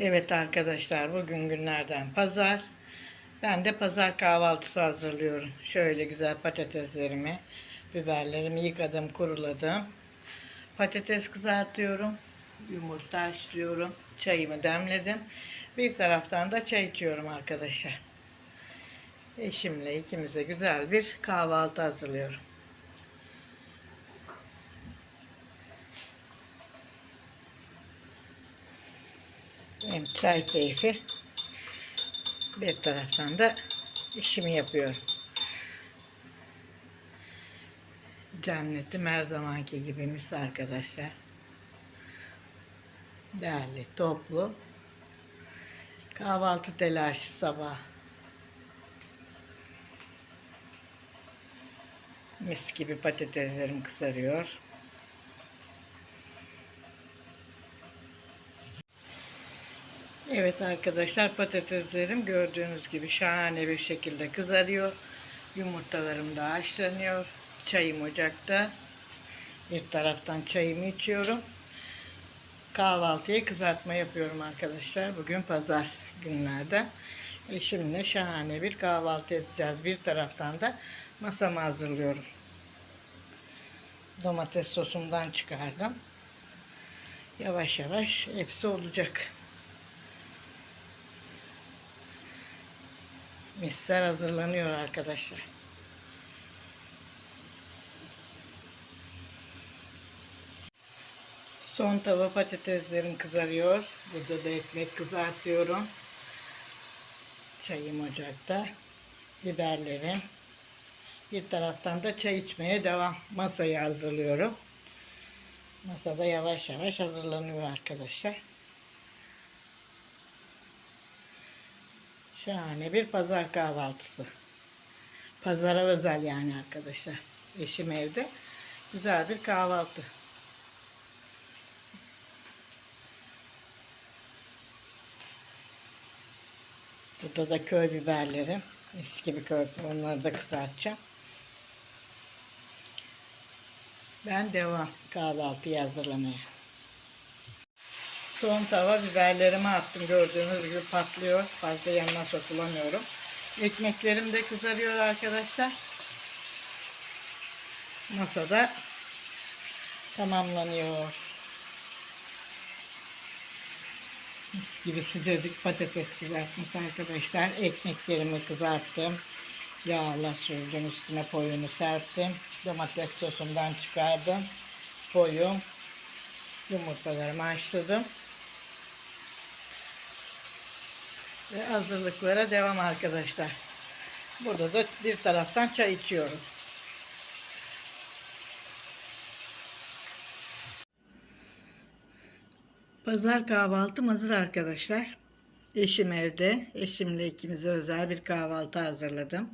Evet arkadaşlar bugün günlerden pazar. Ben de pazar kahvaltısı hazırlıyorum. Şöyle güzel patateslerimi, biberlerimi yıkadım, kuruladım. Patates kızartıyorum. Yumurta haşlıyorum. Çayımı demledim. Bir taraftan da çay içiyorum arkadaşlar. Eşimle ikimize güzel bir kahvaltı hazırlıyorum. Hem çay keyfi bir taraftan da işimi yapıyorum. Cennetim her zamanki gibi mis arkadaşlar. Değerli, toplu. Kahvaltı telaşı sabah. Mis gibi patateslerim kızarıyor. Evet arkadaşlar patateslerim gördüğünüz gibi şahane bir şekilde kızarıyor. Yumurtalarım da haşlanıyor. Çayım ocakta. Bir taraftan çayımı içiyorum. Kahvaltıya kızartma yapıyorum arkadaşlar. Bugün pazar günlerde. Eşimle şahane bir kahvaltı edeceğiz. Bir taraftan da masamı hazırlıyorum. Domates sosumdan çıkardım. Yavaş yavaş hepsi olacak. Misler hazırlanıyor arkadaşlar. Son tava patateslerim kızarıyor. Burada da ekmek kızartıyorum. Çayım ocakta. Biberlerim. Bir taraftan da çay içmeye devam. Masayı hazırlıyorum. Masada yavaş yavaş hazırlanıyor arkadaşlar. Şahane bir pazar kahvaltısı. Pazara özel yani arkadaşlar. Eşim evde. Güzel bir kahvaltı. Burada da köy biberlerim. Eski bir köy. Onları da kızartacağım. Ben devam kahvaltıyı hazırlamaya. Son tava biberlerimi attım. Gördüğünüz gibi patlıyor. Fazla yanına sokulamıyorum. Ekmeklerim de kızarıyor arkadaşlar. Masada tamamlanıyor. Mis gibi sıcacık patates kızartmış arkadaşlar. Ekmeklerimi kızarttım. Yağla sürdüm. Üstüne koyunu serptim. Domates sosundan çıkardım. Koyun. Yumurtalarımı haşladım. Ve hazırlıklara devam arkadaşlar. Burada da bir taraftan çay içiyorum. Pazar kahvaltım hazır arkadaşlar. Eşim evde. Eşimle ikimize özel bir kahvaltı hazırladım.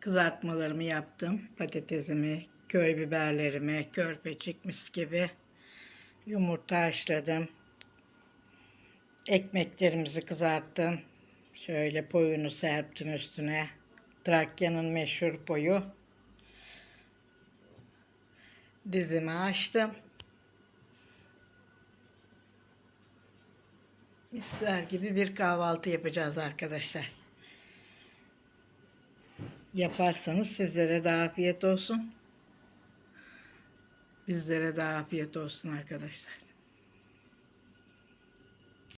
Kızartmalarımı yaptım. Patatesimi, köy biberlerimi, körpecik mis gibi yumurta haşladım. Ekmeklerimizi kızarttım. Şöyle poyunu serptim üstüne. Trakya'nın meşhur poyu. Dizimi açtım. Misler gibi bir kahvaltı yapacağız arkadaşlar. Yaparsanız sizlere de afiyet olsun. Bizlere de afiyet olsun arkadaşlar.